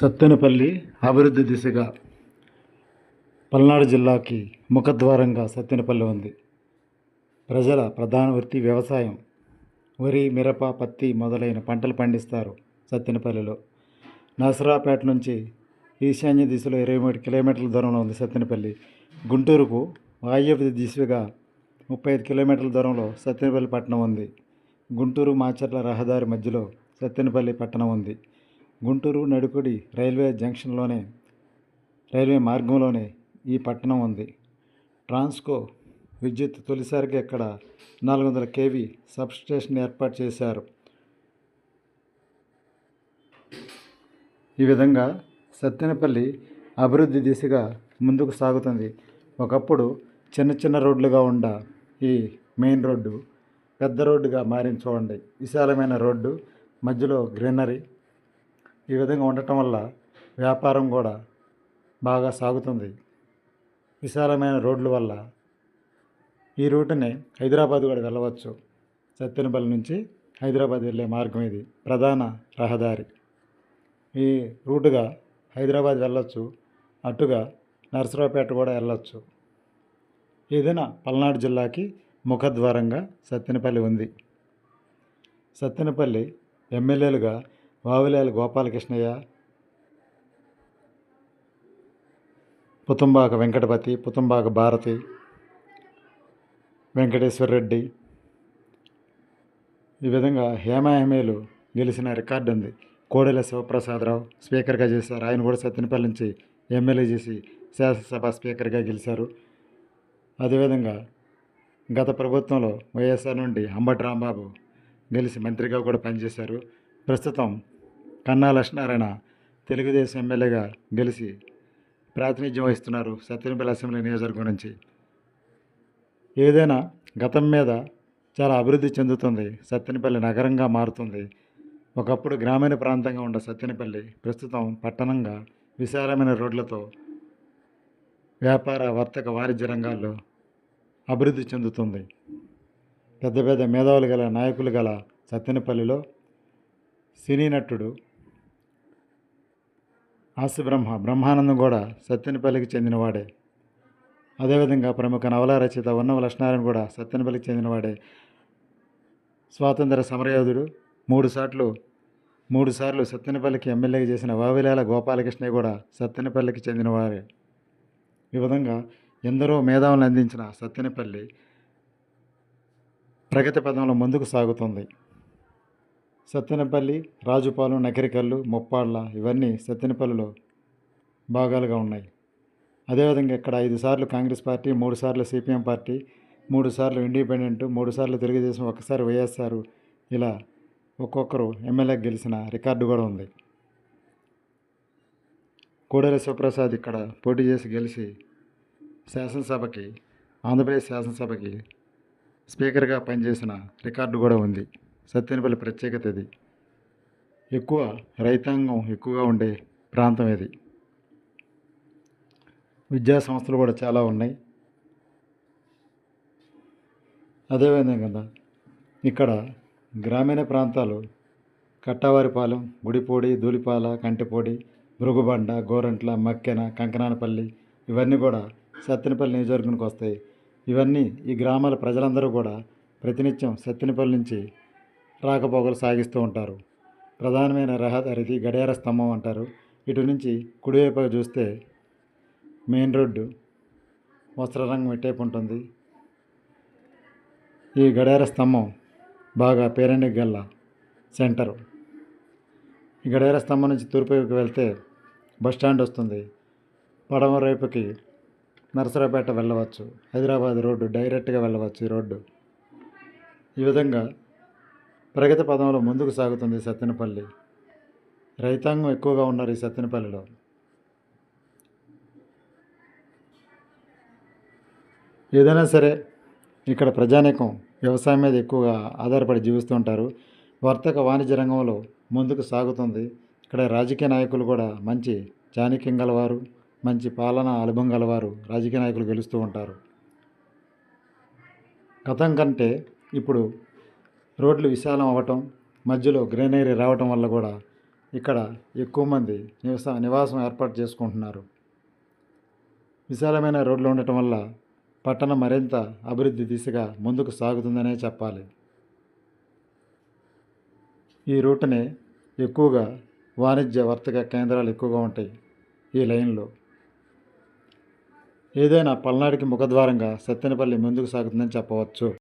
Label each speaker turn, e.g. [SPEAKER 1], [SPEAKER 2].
[SPEAKER 1] సత్తెనపల్లి అభివృద్ధి దిశగా పల్నాడు జిల్లాకి ముఖద్వారంగా సత్తెనపల్లి ఉంది. ప్రజల ప్రధాన వృత్తి వ్యవసాయం. వరి మిరప పత్తి మొదలైన పంటలు పండిస్తారు సత్తెనపల్లిలో. నసరాపేట నుంచి ఈశాన్య దిశలో ఇరవై మూడు కిలోమీటర్ల దూరంలో ఉంది సత్తెనపల్లి. గుంటూరుకు వాయువ్య దిశగా ముప్పై ఐదు కిలోమీటర్ల దూరంలో సత్తెనపల్లి పట్టణం ఉంది. గుంటూరు మాచర్ల రహదారి మధ్యలో సత్తెనపల్లి పట్టణం ఉంది. గుంటూరు నడుకుడి రైల్వే జంక్షన్లోనే రైల్వే మార్గంలోనే ఈ పట్టణం ఉంది. ట్రాన్స్కో విద్యుత్ తొలిసారిగా ఇక్కడ నాలుగు వందల కేవీ సబ్స్టేషన్ ఏర్పాటు చేశారు. ఈ విధంగా సత్తెనపల్లి అభివృద్ధి దిశగా ముందుకు సాగుతుంది. ఒకప్పుడు చిన్న చిన్న రోడ్లుగా ఉండ ఈ మెయిన్ రోడ్డు పెద్ద రోడ్డుగా మారింది చూడండి. విశాలమైన రోడ్డు మధ్యలో గ్రీనరీ ఈ విధంగా ఉండటం వల్ల వ్యాపారం కూడా బాగా సాగుతుంది. విశాలమైన రోడ్ల వల్ల ఈ రూటుని హైదరాబాద్ కూడా వెళ్ళవచ్చు. సత్తెనపల్లి నుంచి హైదరాబాద్ వెళ్ళే మార్గం ఇది. ప్రధాన రహదారి. ఈ రూటుగా హైదరాబాద్ వెళ్ళొచ్చు. అటుగా నరసరావుపేట కూడా వెళ్ళొచ్చు. ఏదైనా పల్నాడు జిల్లాకి ముఖద్వారంగా సత్తెనపల్లి ఉంది. సత్తెనపల్లి ఎమ్మెల్యేలుగా వావులేల గోపాలకృష్ణయ్య పుతంబాక వెంకటపతి పుతంబాక భారతి వెంకటేశ్వర రెడ్డి ఈ విధంగా హేమాహేమీలు గెలిచిన రికార్డు ఉంది. కోడెల శివప్రసాదరావు స్పీకర్గా చేశారు. ఆయన కూడా సత్తెనపల్లి నుంచి ఎమ్మెల్యే చేసి శాసనసభ స్పీకర్గా గెలిచారు. అదేవిధంగా గత ప్రభుత్వంలో వైఎస్ఆర్ నుండి అంబటి రాంబాబు గెలిచి మంత్రిగా కూడా పనిచేశారు. ప్రస్తుతం కన్నా లక్ష్మీనారాయణ తెలుగుదేశం ఎమ్మెల్యేగా గెలిచి ప్రాతినిధ్యం వహిస్తున్నారు సత్యనపల్లి అసెంబ్లీ నియోజకవర్గం నుంచి. ఏదైనా గతం మీద చాలా అభివృద్ధి చెందుతుంది సత్తెనపల్లి నగరంగా మారుతుంది. ఒకప్పుడు గ్రామీణ ప్రాంతంగా ఉన్న సత్యనపల్లి ప్రస్తుతం పట్టణంగా విశాలమైన రోడ్లతో వ్యాపార వర్తక వాణిజ్య రంగాల్లో అభివృద్ధి చెందుతుంది. పెద్ద పెద్ద మేధావులు గల నాయకులు గల సత్తెనపల్లిలో సినీ నటుడు ఆశబ్రహ్మ బ్రహ్మానందం కూడా సత్యనపల్లికి చెందినవాడే. అదేవిధంగా ప్రముఖ నవల రచయిత ఉన్నవ లక్ష్మీనారాయణ కూడా సత్యనపల్లికి చెందినవాడే. స్వాతంత్ర సమరయోధుడు మూడు సార్లు మూడు సార్లు సత్తెనపల్లికి ఎమ్మెల్యేగా చేసిన వావిలాల గోపాలకృష్ణ కూడా సత్తెనపల్లికి చెందినవారే. ఈ విధంగా ఎందరో మేధావులను అందించిన సత్తెనపల్లి ప్రగతి పదంలో ముందుకు సాగుతుంది. సత్తెనపల్లి రాజుపాలెం నకరికల్లు ముప్పాళ్ళ ఇవన్నీ సత్తెనపల్లిలో భాగాలుగా ఉన్నాయి. అదేవిధంగా ఇక్కడ ఐదు సార్లు కాంగ్రెస్ పార్టీ మూడు సార్లు సిపిఎం పార్టీ మూడు సార్లు ఇండిపెండెంట్ మూడు సార్లు తెలుగుదేశం ఒకసారి వైఎస్ఆర్ ఇలా ఒక్కొక్కరు ఎమ్మెల్యే గెలిచిన రికార్డు కూడా ఉంది. కోడెల శివప్రసాద్ ఇక్కడ పోటీ చేసి గెలిచి శాసనసభకి ఆంధ్రప్రదేశ్ శాసనసభకి స్పీకర్గా పనిచేసిన రికార్డు కూడా ఉంది. సత్యనపల్లి ప్రత్యేకత ఇది. ఎక్కువ రైతాంగం ఎక్కువగా ఉండే ప్రాంతం ఇది. విద్యా సంస్థలు కూడా చాలా ఉన్నాయి. అదేవిధంగా కదా ఇక్కడ గ్రామీణ ప్రాంతాలు కట్టవారిపాలెం గుడిపూడి ధూళిపాల కంటిపూడి భృగుబండ గోరంట్ల మక్కెన కంకనానపల్లి ఇవన్నీ కూడా సత్తెనపల్లి నియోజకవర్గానికి వస్తాయి. ఇవన్నీ ఈ గ్రామాల ప్రజలందరూ కూడా ప్రతినిత్యం సత్తెనపల్లి నుంచి రాకపోకలు సాగిస్తూ ఉంటారు. ప్రధానమైన రహదారిది గడియార స్తంభం అంటారు. ఇటు నుంచి కుడివైపుగా చూస్తే మెయిన్ రోడ్డు వస్త్రరంగం ఇటేపు ఉంటుంది. ఈ గడియార స్తంభం బాగా పేరెండి గల్ల సెంటరు. ఈ గడియార స్తంభం నుంచి తూర్పుకి వెళ్తే బస్ స్టాండ్ వస్తుంది. పడమర వైపుకి నరసరాపేట వెళ్ళవచ్చు. హైదరాబాద్ రోడ్డు డైరెక్ట్గా వెళ్ళవచ్చు ఈ రోడ్డు. ఈ విధంగా ప్రగతి పదంలో ముందుకు సాగుతుంది సత్తెనపల్లి. రైతాంగం ఎక్కువగా ఉన్నారు ఈ సత్తెనపల్లిలో. ఏదైనా సరే ఇక్కడ ప్రజానీకం వ్యవసాయం మీద ఎక్కువగా ఆధారపడి జీవిస్తూ ఉంటారు. వర్తక వాణిజ్య రంగంలో ముందుకు సాగుతుంది. ఇక్కడ రాజకీయ నాయకులు కూడా మంచి చాణక్యం గలవారు మంచి పాలన అనుభవం గలవారు రాజకీయ నాయకులు గెలుస్తూ ఉంటారు. గతం కంటే ఇప్పుడు రోడ్లు విశాలం అవ్వటం మధ్యలో గ్రీనరీ రావటం వల్ల కూడా ఇక్కడ ఎక్కువ మంది నివస నివాసం ఏర్పాటు చేసుకుంటున్నారు. విశాలమైన రోడ్లు ఉండటం వల్ల పట్టణం మరింత అభివృద్ధి దిశగా ముందుకు సాగుతుందనే చెప్పాలి. ఈ రూట్ని ఎక్కువగా వాణిజ్య వర్తక కేంద్రాలు ఎక్కువగా ఉంటాయి ఈ లైన్లో. ఏదైనా పల్నాడుకి ముఖద్వారంగా సత్తెనపల్లి ముందుకు సాగుతుందని చెప్పవచ్చు.